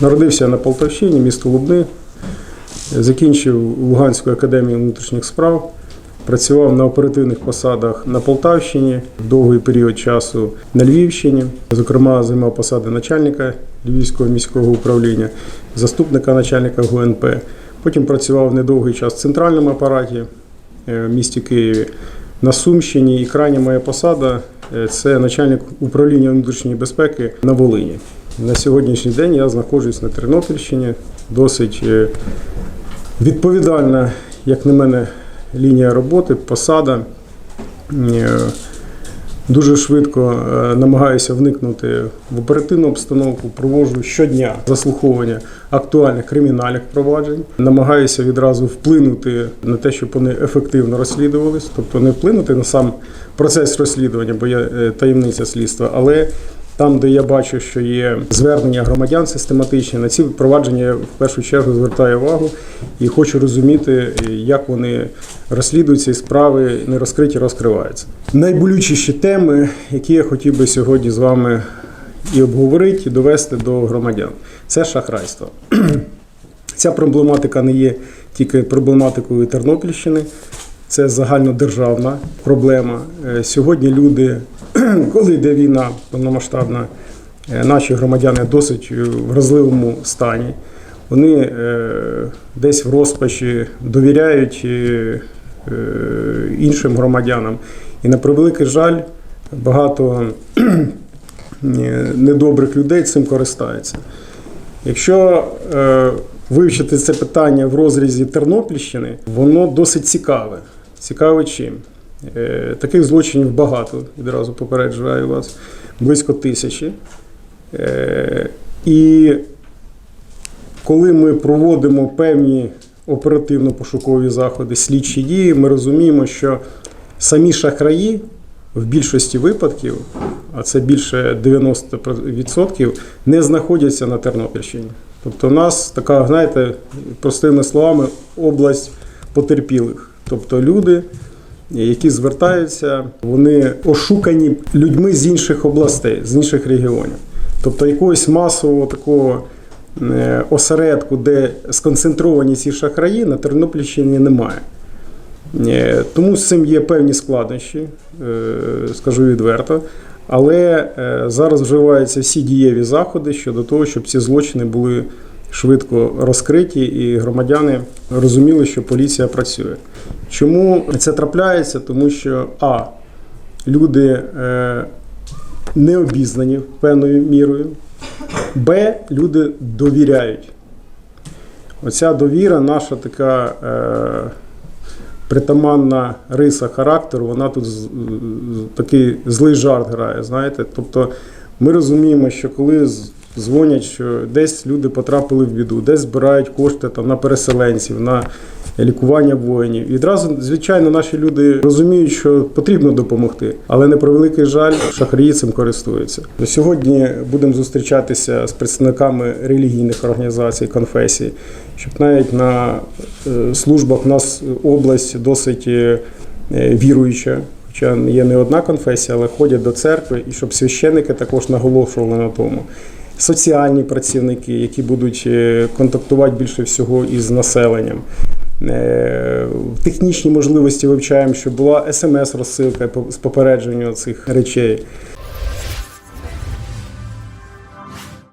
Народився на Полтавщині, місто Лубни. Закінчив Луганську академію внутрішніх справ. Працював на оперативних посадах на Полтавщині довгий період часу на Львівщині. Зокрема, займав посади начальника Львівського міського управління, заступника начальника ГУНП. Потім працював недовгий час в центральному апараті е, в місті Києві. На Сумщині і крайня моя посада е, це начальник управління внутрішньої безпеки на Волині. На сьогоднішній день я знаходжусь на Тернопільщині. Досить е, відповідальна, як на мене, лінія роботи, посада. Е, Дуже швидко е, намагаюся вникнути в оперативну обстановку, проводжу щодня заслуховування актуальних кримінальних проваджень. Намагаюся відразу вплинути на те, щоб вони ефективно розслідувались, тобто не вплинути на сам процес розслідування, бо є таємниця слідства, але там, де я бачу, що є звернення громадян систематичні, на ці провадження я в першу чергу звертаю увагу і хочу розуміти, як вони розслідуються і справи не розкриті, розкриваються. Найболючіші теми, які я хотів би сьогодні з вами і обговорити, і довести до громадян, це шахрайство. Ця проблематика не є тільки проблематикою Тернопільщини, це загальнодержавна проблема. Е, Сьогодні люди, коли йде війна повномасштабна, е, наші громадяни досить е, в вразливому стані. Вони е, десь в розпачі довіряють іншим громадянам. І на превеликий жаль, багато недобрих людей цим користаються. Якщо вивчити це питання в розрізі Тернопільщини, воно досить цікаве. Цікаве чим? Е, таких злочинів багато, відразу попереджаю вас, близько тисячі. Е, і коли ми проводимо певні оперативно-пошукові заходи, слідчі дії, ми розуміємо, що самі шахраї в більшості випадків, а це більше 90%, не знаходяться на Тернопільщині. Тобто у нас така, знаєте, простими словами, область потерпілих. Тобто люди, які звертаються, вони ошукані людьми з інших областей, з інших регіонів. Тобто якогось масового такого е, осередку, де сконцентровані ці шахраї, на Тернопільщині немає. Е, Тому з цим є певні складнощі, е, скажу відверто. Але зараз вживаються всі дієві заходи щодо того, щоб ці злочини були швидко розкриті і громадяни розуміли, що поліція працює. Чому це трапляється? Тому що А. Люди е, не обізнані певною мірою, Б. Люди довіряють. Оця довіра наша така. Е, притаманна риса характеру, вона тут такий злий жарт грає. Знаєте? Тобто ми розуміємо, що коли дзвонять, що десь люди потрапили в біду, десь збирають кошти там, на переселенців, на лікування воїнів. І відразу, звичайно, наші люди розуміють, що потрібно допомогти, але на превеликий жаль, шахраї цим користуються. Сьогодні будемо зустрічатися з представниками релігійних організацій, конфесій, щоб навіть на е, службах у нас область досить е, віруюча. Хоча є не одна конфесія, але ходять до церкви, і щоб священники також наголошували на тому. Соціальні працівники, які будуть е, контактувати більше всього із населенням. Е, Технічні можливості вивчаємо, щоб була смс-розсилка з попередження цих речей.